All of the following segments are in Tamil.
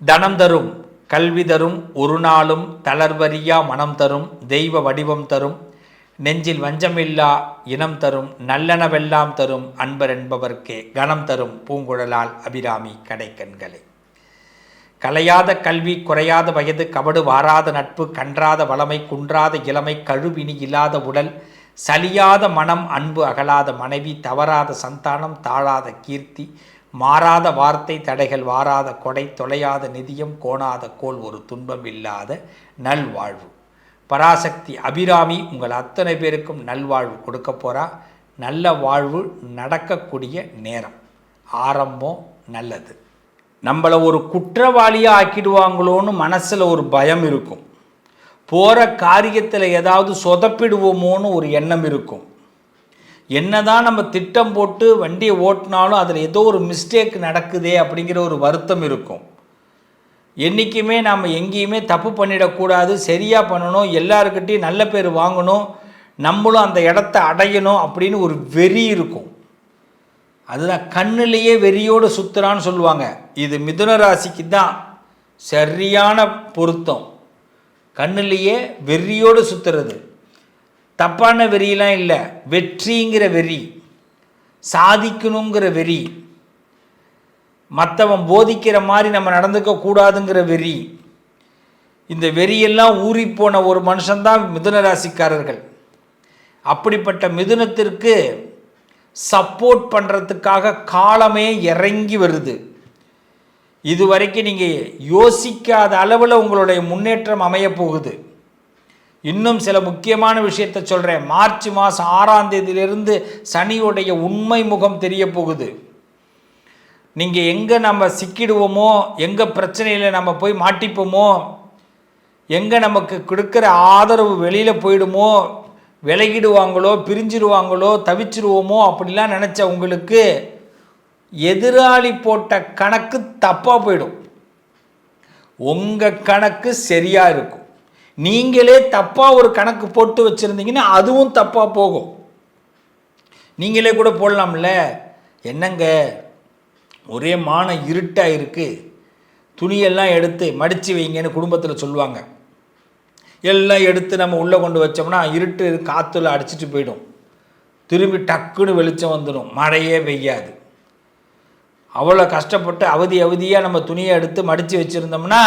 தனம் தரும் கல்வி தரும் ஒரு நாளும் தளர்வறியா மனம் தரும் தெய்வ வடிவம் தரும் நெஞ்சில் வஞ்சமில்லா இனம் தரும் நல்லனவெல்லாம் தரும் அன்பர் என்பவர்க்கே கணம் தரும் பூங்குழலால் அபிராமி கடைக்கண்களை. கலையாத கல்வி குறையாத வயது கபடு வாராத நட்பு கன்றாத வளமை குன்றாத இளமை கழுவினி இல்லாத உடல் சலியாத மனம் அன்பு அகலாத மனைவி தவறாத சந்தானம் தாழாத கீர்த்தி மாறாத வார்த்தை தடைகள் வாராத கொடை தொலையாத நிதியம் கோணாத கோல் ஒரு துன்பம் இல்லாத நல்வாழ்வு. பராசக்தி அபிராமி உங்கள் அத்தனை பேருக்கும் நல்வாழ்வு கொடுக்க போகிறா நல்ல வாழ்வு நடக்கக்கூடிய நேரம். ஆரம்பம் நல்லது. நம்மளை ஒரு குற்றவாளியாக ஆக்கிடுவாங்களோன்னு மனசில் ஒரு பயம் இருக்கும். போகிற காரியத்தில் ஏதாவது சொதப்பிடுவோமோன்னு ஒரு எண்ணம் இருக்கும். என்னதான் நம்ம திட்டம் போட்டு வண்டியை ஓட்டினாலும் அதில் ஏதோ ஒரு மிஸ்டேக் நடக்குதே அப்படிங்கிற ஒரு வருத்தம் இருக்கும். என்றைக்குமே நாம் எங்கேயுமே தப்பு பண்ணிடக்கூடாது சரியாக பண்ணணும் எல்லாருக்கிட்டையும் நல்ல பேர் வாங்கணும் நம்மளும் அந்த இடத்த அடையணும் அப்படின்னு ஒரு வெறி இருக்கும். அதுதான் கண்ணிலேயே வெறியோடு சுற்றுறான்னு சொல்லுவாங்க. இது மிதுன ராசிக்கு தான் சரியான பொருத்தம். கண்ணிலேயே வெறியோடு சுத்துறது. தப்பான வெறியெலாம் இல்லை. வெற்றிங்கிற வெறி சாதிக்கணுங்கிற வெறி மற்றவன் போதிக்கிற மாதிரி நம்ம நடந்துக்க கூடாதுங்கிற வெறி இந்த வெறியெல்லாம் ஊறிப்போன ஒரு மனுஷன்தான் மிதுன ராசிக்காரர்கள். அப்படிப்பட்ட மிதுனத்திற்கு சப்போர்ட் பண்ணுறதுக்காக காலமே இறங்கி வருது. இது வரைக்கும் நீங்கள் யோசிக்காத அளவில் உங்களுடைய முன்னேற்றம் அமையப் போகுது. இன்னும் சில முக்கியமான விஷயத்தை சொல்கிறேன் மார்ச் மாதம் ஆறாம் தேதியிலிருந்து சனியுடைய உண்மை முகம் தெரிய போகுது நீங்கள் எங்கே நம்ம சிக்கிடுவோமோ எங்கே பிரச்சனையில் நம்ம போய் மாட்டிப்போமோ எங்கே நமக்கு கொடுக்குற ஆதரவு வெளியில் போயிடுமோ விலகிடுவாங்களோ பிரிஞ்சிடுவாங்களோ தவிச்சிருவோமோ அப்படிலாம் நினச்ச உங்களுக்கு எதிராளி போட்ட கணக்கு தப்பாக போயிடும். உங்கள் கணக்கு சரியாக இருக்கும். நீங்களே தப்பாக ஒரு கணக்கு போட்டு வச்சுருந்தீங்கன்னா அதுவும் தப்பாக போகும். நீங்களே கூட போடலாம்ல? என்னங்க? ஒரே மான இருட்டாக இருக்குது துணியெல்லாம் எடுத்து மடித்து வைங்கன்னு குடும்பத்தில் சொல்லுவாங்க. எல்லாம் எடுத்து நம்ம உள்ளே கொண்டு வச்சோம்னா இருட்டு காற்றுல அடிச்சிட்டு போயிடும். திரும்பி டக்குன்னு வெளிச்சம் வந்துடும். மழையே பெய்யாது. அவ்வளோ கஷ்டப்பட்டு அவதி அவதியாக நம்ம துணியை எடுத்து மடித்து வச்சுருந்தோம்னா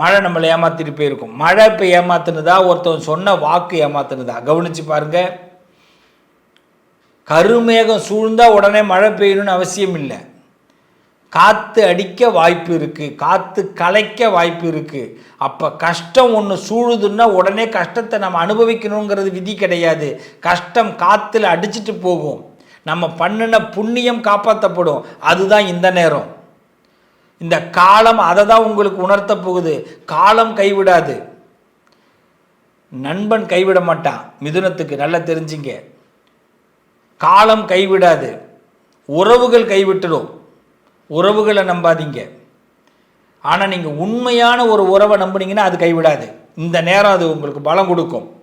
மழை நம்மளை ஏமாத்திட்டு போயிருக்கும் மழை இப்போ ஏமாத்துனதா? ஒருத்தன் சொன்ன வாக்கு ஏமாத்துனதா? கவனித்து பாருங்கள் கருமேகம் சூழ்ந்தா உடனே மழை பெய்யணும்னு அவசியம் இல்லை. காற்று அடிக்க வாய்ப்பு இருக்குது காற்று கலைக்க வாய்ப்பு இருக்குது அப்போ கஷ்டம் ஒன்று சூழுதுன்னா உடனே கஷ்டத்தை நம்ம அனுபவிக்கணுங்கிறது விதி கிடையாது. கஷ்டம் காற்றுல அடிச்சிட்டு போகும். நம்ம பண்ணின புண்ணியம் காப்பாற்றப்படும் அதுதான் இந்த நேரம். இந்த காலம் அதை தான் உங்களுக்கு உணர்த்த போகுது. காலம் கைவிடாது. நண்பன் கைவிட மாட்டான். மிதுனத்துக்கு நல்லா தெரிஞ்சுங்க. காலம் கைவிடாது. உறவுகள் கைவிட்டுடும் உறவுகளை நம்பாதீங்க. ஆனால் நீங்கள் உண்மையான ஒரு உறவை நம்புனீங்கன்னா அது கைவிடாது. இந்த நேரம் அது உங்களுக்கு பலம் கொடுக்கும்.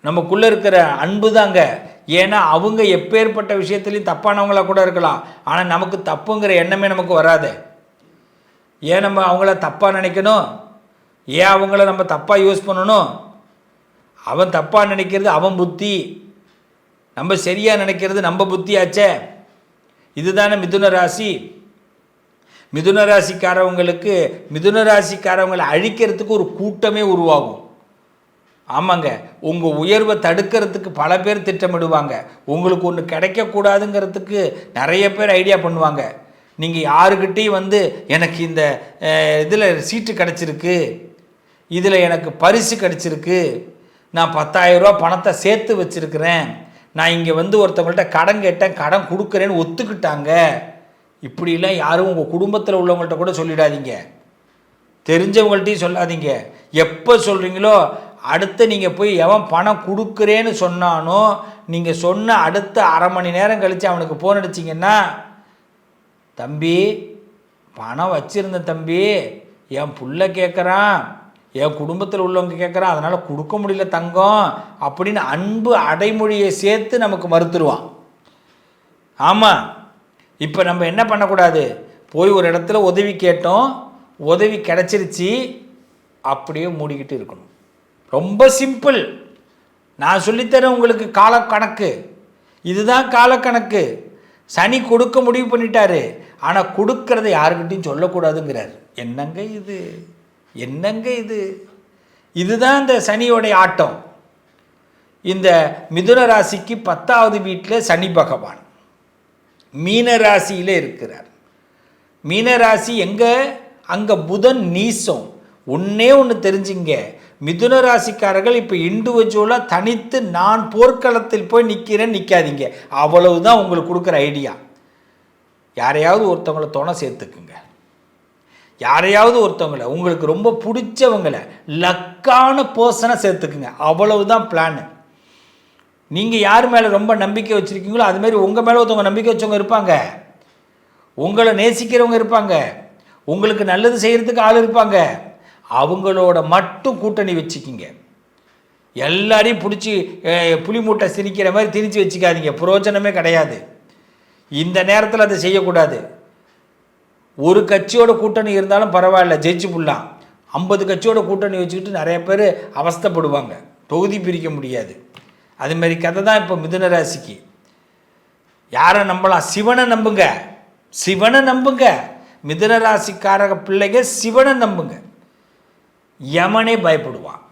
நமக்குள்ளே இருக்கிற அன்பு தாங்க. ஏன்னா அவங்க எப்பேற்பட்ட விஷயத்துலையும் தப்பானவங்களா கூட இருக்கலாம். ஆனால் நமக்கு தப்புங்கிற எண்ணமே நமக்கு வராது. ஏன் நம்ம அவங்கள தப்பாக நினைக்கணும்? ஏன் அவங்கள நம்ம தப்பாக யூஸ் பண்ணணும்? அவன் தப்பாக நினைக்கிறது அவன் புத்தி. நம்ம சரியாக நினைக்கிறது நம்ம புத்தியாச்சே. இதுதானே மிதுன ராசி. மிதுன ராசிக்காரவங்களுக்கு மிதுன ராசிக்காரவங்களை அழிக்கிறதுக்கு ஒரு கூட்டமே உருவாகும். ஆமாங்க. உங்கள் உயர்வை தடுக்கிறதுக்கு பல பேர் திட்டமிடுவாங்க. உங்களுக்கு ஒன்று கிடைக்கக்கூடாதுங்கிறதுக்கு நிறைய பேர் ஐடியா பண்ணுவாங்க. நீங்கள் யாருக்கிட்டேயும் வந்து எனக்கு இந்த இதில் சீட்டு கிடச்சிருக்கு இதில் எனக்கு பரிசு கிடச்சிருக்கு நான் பத்தாயிரரூபா பணத்தை சேர்த்து வச்சுருக்கிறேன் நான் இங்கே வந்து ஒருத்தவங்கள்ட்ட கடன் கேட்டேன் கடன் கொடுக்குறேன்னு ஒத்துக்கிட்டாங்க. இப்படிலாம் யாரும் உங்கள் குடும்பத்தில் உள்ளவங்கள்ட்ட கூட சொல்லிடாதீங்க. தெரிஞ்சவங்கள்ட்டையும் சொல்லாதீங்க. எப்போ சொல்கிறீங்களோ அடுத்து நீங்கள் போய் எவன் பணம் கொடுக்குறேன்னு சொன்னானோ நீங்கள் சொன்ன அடுத்த அரை மணி நேரம் கழித்து அவனுக்கு ஃபோன் அடிச்சிங்கன்னா தம்பி பணம் வச்சுருந்தேன் தம்பி என் புள்ள கேட்குறான் என் குடும்பத்தில் உள்ளவங்க கேட்குறான் அதனால் கொடுக்க முடியல தங்கம் அப்படின்னு அன்பு அடைமொழியை சேர்த்து நமக்கு மறுத்துருவான். ஆமாம் இப்போ நம்ம என்ன பண்ணக்கூடாது? போய் ஒரு இடத்துல உதவி கேட்டோம் உதவி கிடச்சிருச்சு அப்படியே மூடிக்கிட்டு இருக்கணும். ரொம்ப சிம்பிள். நான் சொல்லித்தரேன் உங்களுக்கு காலக்கணக்கு. இதுதான் காலக்கணக்கு. சனி கொடுக்க முடிவு பண்ணிட்டாரு. ஆனால் கொடுக்கறத யாருக்கிட்டையும் சொல்லக்கூடாதுங்கிறார். என்னங்க இது? என்னங்க இது? இதுதான் இந்த சனியோடைய ஆட்டம். இந்த மிதுன ராசிக்கு பத்தாவது வீட்டில் சனி பகவான். மீன ராசியில் இருக்கிறார். மீன ராசி எங்கே? அங்கே புதன் நீசம். ஒன்றே ஒன்று தெரிஞ்சுங்க. மிதுன ராசிக்காரர்கள் இப்போ இண்டிவிஜுவலாக தனித்து நான் போர்க்களத்தில் போய் நிற்கிறேன் நிற்காதீங்க அவ்வளவுதான் உங்களுக்கு கொடுக்குற ஐடியா யாரையாவது ஒருத்தவங்களை துணை சேர்த்துக்குங்க. யாரையாவது ஒருத்தவங்களை உங்களுக்கு ரொம்ப பிடிச்சவங்களை லக்கான பர்சனை சேர்த்துக்குங்க. அவ்வளவுதான் பிளான் நீங்கள் யார் மேலே ரொம்ப நம்பிக்கை வச்சுருக்கீங்களோ அதுமாரி உங்கள் மேலே ஒருத்தவங்க நம்பிக்கை வச்சவங்க இருப்பாங்க. உங்களை நேசிக்கிறவங்க இருப்பாங்க. உங்களுக்கு நல்லது செய்கிறதுக்கு ஆள் இருப்பாங்க. அவங்களோட மட்டும் கூட்டணி வச்சுக்கிங்க. எல்லாரையும் பிடிச்சி புலி மூட்டை சிரிக்கிற மாதிரி திணிச்சு வச்சுக்காதீங்க. புரோஜனமே கிடையாது. இந்த நேரத்தில் அதை செய்யக்கூடாது. ஒரு கட்சியோட கூட்டணி இருந்தாலும் பரவாயில்ல ஜெயிச்சு புடலாம் ஐம்பது கட்சியோட கூட்டணி வச்சுக்கிட்டு நிறைய பேர் அவஸ்தைப்படுவாங்க. தொகுதி பிரிக்க முடியாது. அதுமாரி கதை தான் இப்போ மிதுன ராசிக்கு. யாரை நம்பலாம்? சிவனை நம்புங்க. சிவனை நம்புங்க. மிதுன ராசிக்காரக பிள்ளைங்க சிவனை நம்புங்க. யமனே பயப்படுவான்.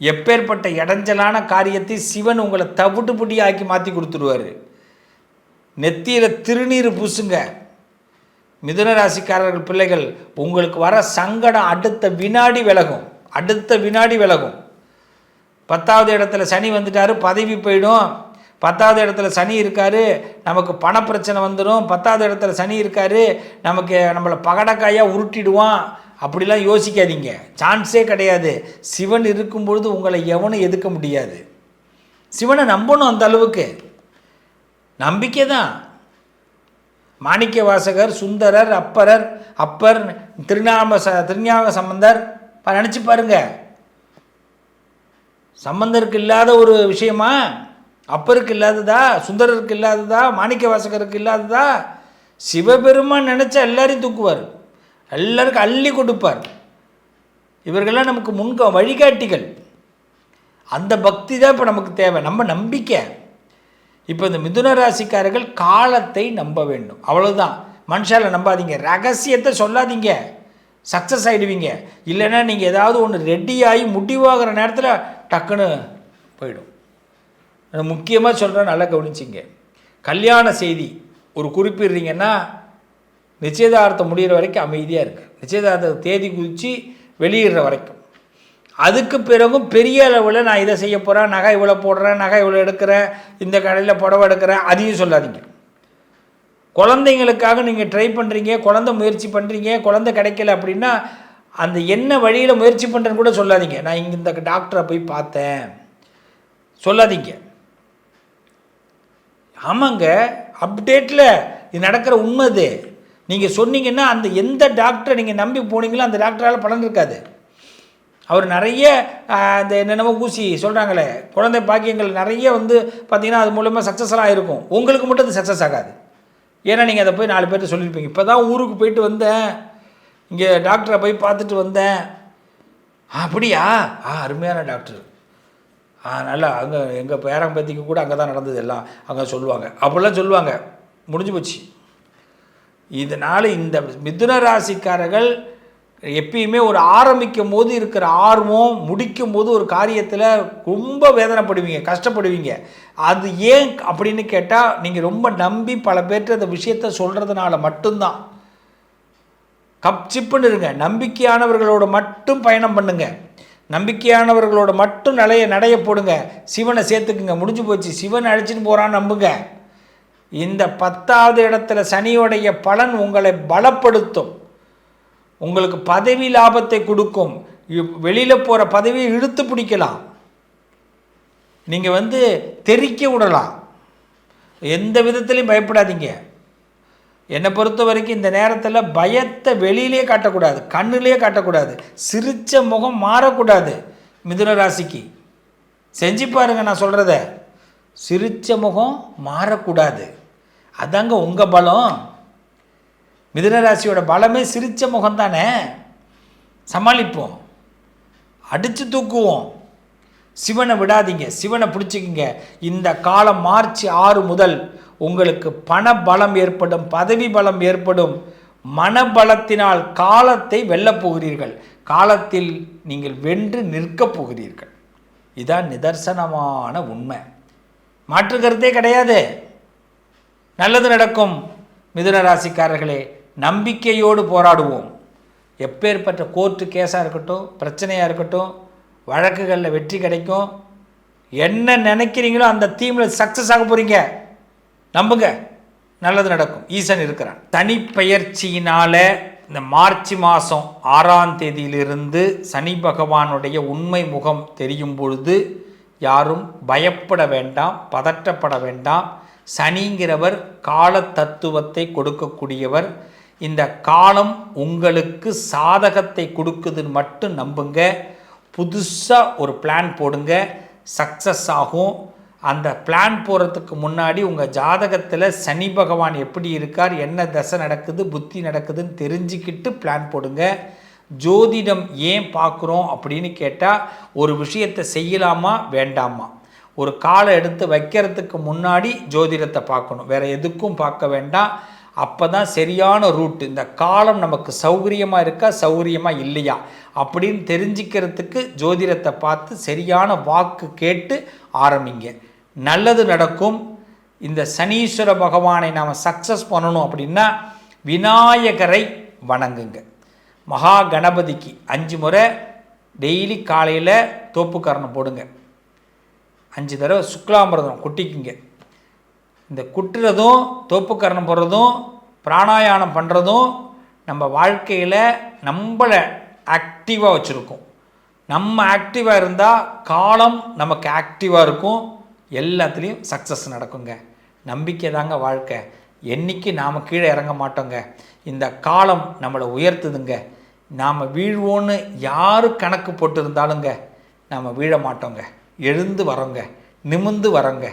எப்பேற்பட்ட இடைஞ்சலான காரியத்தை சிவன் உங்களை தவிட்டு புட்டி ஆக்கி மாற்றி கொடுத்துருவாரு. நெத்தியில் திருநீர் பூசுங்க. மிதுன ராசிக்காரர்கள் பிள்ளைகள் உங்களுக்கு வர சங்கடம் அடுத்த வினாடி விலகும். அடுத்த வினாடி விலகும். பத்தாவது இடத்துல சனி வந்துட்டார் பதவி போயிடும். பத்தாவது இடத்துல சனி இருக்கார் நமக்கு பணப்பிரச்சனை வந்துடும் பத்தாவது இடத்துல சனி இருக்கார் நமக்கு நம்மளை பகடக்காயாக உருட்டிடுவான். அப்படிலாம் யோசிக்காதீங்க. சான்ஸே கிடையாது. சிவன் இருக்கும் பொழுது உங்களை எவனும் எதுக்க முடியாது. சிவனை நம்பணும் அந்த அளவுக்கு. நம்பிக்கை தான் மாணிக்க வாசகர் சுந்தரர் அப்பரர் அப்பர் திருநாம ச திருஞான சம்பந்தர் நினச்சி பாருங்க. சம்பந்தருக்கு இல்லாத ஒரு விஷயமா? அப்பருக்கு இல்லாததா? சுந்தரருக்கு இல்லாததா? மாணிக்க வாசகருக்கு இல்லாததா? சிவபெருமான் நினச்சா எல்லாரையும் தூக்குவார். எல்லாருக்கும் அள்ளி கொடுப்பார். இவர்கள்லாம் நமக்கு முன்க வழிகாட்டிகள். அந்த பக்தி தான் இப்போ நமக்கு தேவை. நம்ம நம்பிக்கை. இப்போ இந்த மிதுன ராசிக்காரர்கள் காலத்தை நம்ப வேண்டும். அவ்வளோதான் மனுஷால நம்பாதீங்க. ரகசியத்தை சொல்லாதீங்க. சக்ஸஸ் ஆகிடுவீங்க இல்லைன்னா நீங்கள் ஏதாவது ஒன்று ரெடியாகி முடிவாகிற நேரத்தில் டக்குன்னு போயிடும். முக்கியமாக சொல்கிறேன் நல்லா கவனிச்சிங்க. கல்யாண செய்தி. ஒரு குறிப்பிடுறீங்கன்னா நிச்சயதார்த்தம் முடிகிற வரைக்கும் அமைதியாக இருக்குது நிச்சயதார்த்த தேதி குதித்து வெளியிடுற வரைக்கும். அதுக்கு பிறகும் பெரிய அளவில் நான் இதை செய்ய போகிறேன் நகை இவ்வளோ போடுறேன் நகை இவ்வளோ எடுக்கிறேன் இந்த கடையில் புடவை எடுக்கிறேன் அதையும் சொல்லாதீங்க. குழந்தைங்களுக்காக நீங்கள் ட்ரை பண்ணுறீங்க குழந்த முயற்சி பண்ணுறீங்க குழந்த கிடைக்கல அப்படின்னா அந்த என்ன வழியில் முயற்சி பண்ணுறேன்னு கூட சொல்லாதீங்க. நான் இங்கே இந்த டாக்டரை போய் பார்த்தேன். சொல்லாதீங்க. ஆமாங்க அப்டேட்டில் இது நடக்கிற உண்மை இது. நீங்கள் சொன்னீங்கன்னா அந்த எந்த டாக்டரை நீங்கள் நம்பி போனீங்களோ அந்த டாக்டரால் பலன் இருக்காது. அவர் நிறைய இந்த என்னென்னமோ ஊசி சொல்கிறாங்களே குழந்தை பாக்கியங்கள் நிறைய வந்து பார்த்திங்கன்னா அது மூலமாக சக்ஸஸ்ஃபுல்லாக இருக்கும். உங்களுக்கு மட்டும் அது சக்ஸஸ் ஆகாது. ஏன்னா நீங்கள் அதை போய் நாலு பேர்கிட்ட சொல்லியிருப்பீங்க. இப்போ தான் ஊருக்கு போயிட்டு வந்தேன். இங்கே டாக்டரை போய் பார்த்துட்டு வந்தேன். அப்படியா? ஆ அருமையான டாக்டர் ஆ நல்லா அங்கே எங்கள் பேரம்பத்திக்கு கூட அங்கே தான் நடந்தது எல்லாம். அங்கே சொல்லுவாங்க. அப்படிலாம் சொல்லுவாங்க. முடிஞ்சு போச்சு. இதனால் இந்த மிதுன ராசிக்காரர்கள் எப்பயுமே ஒரு ஆரம்பிக்கும் போது இருக்கிற ஆர்வம் முடிக்கும் போது ஒரு காரியத்தில் ரொம்ப வேதனைப்படுவீங்க கஷ்டப்படுவீங்க. அது ஏன் அப்படின்னு கேட்டால் நீங்கள் ரொம்ப நம்பி பல பேர்ட்டு அந்த விஷயத்த சொல்கிறதுனால மட்டும்தான். கப் சிப்புன்னு இருங்க. நம்பிக்கையானவர்களோட மட்டும் பயணம் பண்ணுங்க. நம்பிக்கையானவர்களோட மட்டும் நிலைய நடைய போடுங்க. சிவனை சேர்த்துக்குங்க. முடிஞ்சு போச்சு. சிவன் அழைச்சின்னு போகிறான்னு நம்புங்க. இந்த பத்தாவது இடத்துல சனியோடைய பலன் உங்களை பலப்படுத்தும். உங்களுக்கு பதவி லாபத்தை கொடுக்கும். வெளியில் போகிற பதவியை இழுத்து பிடிக்கலாம். நீங்கள் வந்து தெரிக்க விடலாம். எந்த விதத்துலையும் பயப்படாதீங்க. என்னை பொறுத்த வரைக்கும் இந்த நேரத்தில் பயத்தை வெளியிலே காட்டக்கூடாது கண்ணுலேயே காட்டக்கூடாது. சிரித்த முகம் மாறக்கூடாது மிதுன ராசிக்கு. செஞ்சு பாருங்க நான் சொல்கிறத சிரித்த முகம் மாறக்கூடாது. அதாங்க உங்கள் பலம். மிதனராசியோட பலமே சிரித்த முகம் தானே சமாளிப்போம். அடித்து தூக்குவோம். சிவனை விடாதீங்க சிவனை பிடிச்சிக்கிங்க. இந்த காலம் மார்ச் ஆறு முதல் உங்களுக்கு பண பலம் ஏற்படும் பதவி பலம் ஏற்படும். மனபலத்தினால் காலத்தை வெல்லப் போகிறீர்கள். காலத்தில் நீங்கள் வென்று நிற்கப் போகிறீர்கள். இதான் நிதர்சனமான உண்மை. மாற்றுக்கருத்தே கிடையாது. நல்லது நடக்கும் மிதுன ராசிக்காரர்களே. நம்பிக்கையோடு போராடுவோம். எப்பேற்பட்ட கோர்ட்டு கேஸாக இருக்கட்டும் பிரச்சனையாக இருக்கட்டும் வழக்குகளில் வெற்றி கிடைக்கும். என்ன நினைக்கிறீங்களோ அந்த தீமில் சக்ஸஸ் ஆக போகிறீங்க நம்புங்க. நல்லது நடக்கும். ஈசன் இருக்கிறான். தனிப்பெயர்ச்சியினால் இந்த மார்ச் மாதம் ஆறாம் தேதியிலிருந்து சனி பகவானுடைய உண்மை முகம் தெரியும் பொழுது யாரும் பயப்பட வேண்டாம் பதற்றப்பட வேண்டாம். சனிங்கிறவர் கால தத்துவத்தை கொடுக்கக்கூடியவர். இந்த காலம் உங்களுக்கு சாதகத்தை கொடுக்குதுன்னு மட்டும் நம்புங்க. புதுசாக ஒரு பிளான் போடுங்க. சக்ஸஸ் ஆகும். அந்த பிளான் போகிறதுக்கு முன்னாடி உங்கள் ஜாதகத்தில் சனி பகவான் எப்படி இருக்கார் என்ன தசை நடக்குது புத்தி நடக்குதுன்னு தெரிஞ்சுக்கிட்டு பிளான் போடுங்க. ஜோதிடம் ஏன் பார்க்குறோம் அப்படின்னு கேட்டால் ஒரு விஷயத்தை செய்யலாமா வேண்டாமா? ஒரு காலை எடுத்து வைக்கிறதுக்கு முன்னாடி ஜோதிடத்தை பார்க்கணும். வேறு எதுக்கும் பார்க்க வேண்டாம். அப்போ தான் சரியான ரூட்டு இந்த காலம் நமக்கு சௌகரியமாக இருக்கா சௌகரியமாக இல்லையா? அப்படின்னு தெரிஞ்சுக்கிறதுக்கு ஜோதிடத்தை பார்த்து சரியான வாக்கு கேட்டு ஆரம்பிங்க. நல்லது நடக்கும். இந்த சனீஸ்வர பகவானை நாம் சக்ஸஸ் பண்ணணும் அப்படின்னா விநாயகரை வணங்குங்க. மகா கணபதிக்கு அஞ்சு முறை டெய்லி காலையில் தோப்புக்கரணம் போடுங்க. அஞ்சு தடவை சுக்லாமிரதம் குட்டிக்குங்க. இந்த குட்டுறதும் தோப்புக்கரணம் போடுறதும் பிராணாயாமம் பண்ணுறதும் நம்ம வாழ்க்கையில் நம்மளை ஆக்டிவாக வச்சுருக்கோம். நம்ம ஆக்டிவாக இருந்தால் காலம் நமக்கு ஆக்டிவாக இருக்கும். எல்லாத்துலேயும் சக்ஸஸ் நடக்குங்க. நம்பிக்கை தாங்க வாழ்க்கை. என்றைக்கு நாம் கீழே இறங்க மாட்டோங்க. இந்த காலம் நம்மளை உயர்த்துதுங்க. நாம் வீழ்வோன்னு யார் கணக்கு போட்டிருந்தாலுங்க நாம் வீழ மாட்டோங்க. எழுந்து வரோங்க. நிமிந்து வரோங்க.